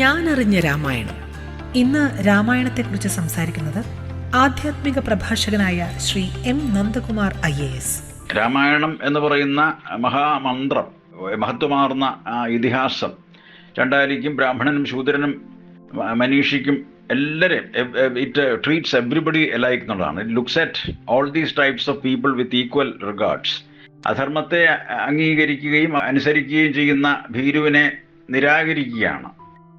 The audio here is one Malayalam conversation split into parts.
ഞാനറിഞ്ഞ രാമായണം. ഇന്ന് രാമായണത്തെക്കുറിച്ച് സംസാരിക്കുന്നത് ആധ്യാത്മിക പ്രഭാഷകനായ Shri M Nandakumar I A S. Ramayanam എന്ന് പറയുന്ന മഹാമന്ത്രം മഹത്വമാർന്ന ആ ഇതിഹാസം രണ്ടായിരിക്കും ബ്രാഹ്മണനും ശൂദ്രനും മനീഷിക്കും എല്ലാവരെയും ഇറ്റ് ട്രീറ്റ്സ് എവ്രിബഡി ലൈക്ക് എന്നുള്ളതാണ്. It looks at all these types of people with equal regards അധർമ്മത്തെ അംഗീകരിക്കുകയും അനുസരിക്കുകയും ചെയ്യുന്ന ഭീരുവിനെ നിരാകരിക്കുകയാണ്.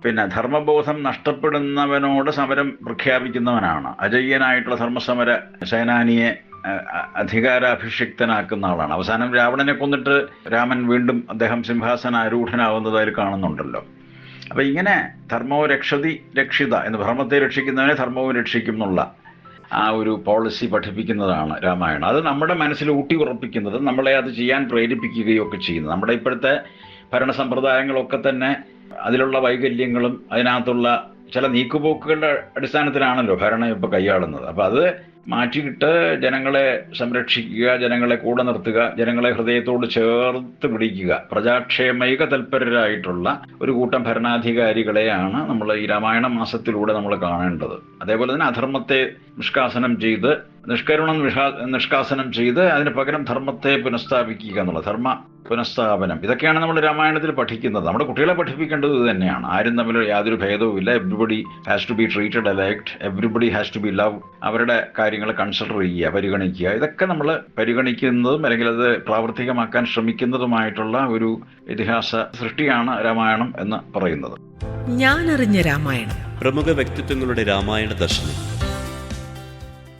പിന്നെ ധർമ്മബോധം നഷ്ടപ്പെടുന്നവനോട് സമരം പ്രഖ്യാപിക്കുന്നവനാണ്. അജയ്യനായിട്ടുള്ള ധർമ്മസമര സേനാനിയെ അധികാരാഭിഷിക്തനാക്കുന്ന ആളാണ്. അവസാനം രാവണനെ കൊന്നിട്ട് രാമൻ വീണ്ടും അദ്ദേഹം സിംഹാസനാരൂഢനാവുന്നത് അതിൽ കാണുന്നുണ്ടല്ലോ. അപ്പൊ ഇങ്ങനെ ധർമ്മവും രക്ഷതി രക്ഷിത എന്ന് ധർമ്മത്തെ രക്ഷിക്കുന്നവനെ ധർമ്മവും രക്ഷിക്കും എന്നുള്ള ആ ഒരു പോളിസി പഠിപ്പിക്കുന്നതാണ് രാമായണം. അത് നമ്മുടെ മനസ്സിൽ ഊട്ടി ഉറപ്പിക്കുന്നത് നമ്മളെ അത് ചെയ്യാൻ പ്രേരിപ്പിക്കുകയൊക്കെ ചെയ്യുന്നത് നമ്മുടെ ഇപ്പോഴത്തെ ഭരണ സമ്പ്രദായങ്ങളൊക്കെ തന്നെ അതിലുള്ള വൈകല്യങ്ങളും അതിനകത്തുള്ള ചില നീക്കുപോക്കുകളുടെ അടിസ്ഥാനത്തിലാണല്ലോ ഭരണം ഇപ്പൊ കൈയാളുന്നത്. അപ്പം അത് മാറ്റിയിട്ട് ജനങ്ങളെ സംരക്ഷിക്കുക ജനങ്ങളെ കൂടെ നിർത്തുക ജനങ്ങളെ ഹൃദയത്തോട് ചേർത്ത് പിടിക്കുക. പ്രജാക്ഷേമൈക തൽപരരായിട്ടുള്ള ഒരു കൂട്ടം ഭരണാധികാരികളെയാണ് നമ്മൾ ഈ രാമായണ മാസത്തിലൂടെ നമ്മൾ കാണേണ്ടത്. അതേപോലെ തന്നെ അധർമ്മത്തെ നിഷ്കാസനം ചെയ്ത് നിഷ്കരുണം നിഷാ- നിഷ്കാസനം ചെയ്ത് അതിന് പകരം ധർമ്മത്തെ പുനഃസ്ഥാപിക്കുക എന്നുള്ള ധർമ്മ പുനഃസ്ഥാപനം. ഇതൊക്കെയാണ് നമ്മൾ രാമായണത്തിൽ പഠിക്കുന്നത്. നമ്മുടെ കുട്ടികളെ പഠിപ്പിക്കേണ്ടത് ഇത് തന്നെയാണ്. ആരും തമ്മിൽ യാതൊരു ഭേദവും ഇല്ല everybody has to be treated alike everybody has to be love അവരുടെ കാര്യങ്ങൾ കൺസിഡർ ചെയ്യുക പരിഗണിക്കുക. ഇതൊക്കെ നമ്മൾ പരിഗണിക്കുന്നതും അല്ലെങ്കിൽ അത് പ്രാവർത്തികമാക്കാൻ ശ്രമിക്കുന്നതുമായിട്ടുള്ള ഒരു ഇതിഹാസ സൃഷ്ടിയാണ് രാമായണം എന്ന് പറയുന്നത്. ഞാനറിഞ്ഞ രാമായണം. പ്രമുഖ വ്യക്തിത്വങ്ങളുടെ രാമായണ ദർശനം.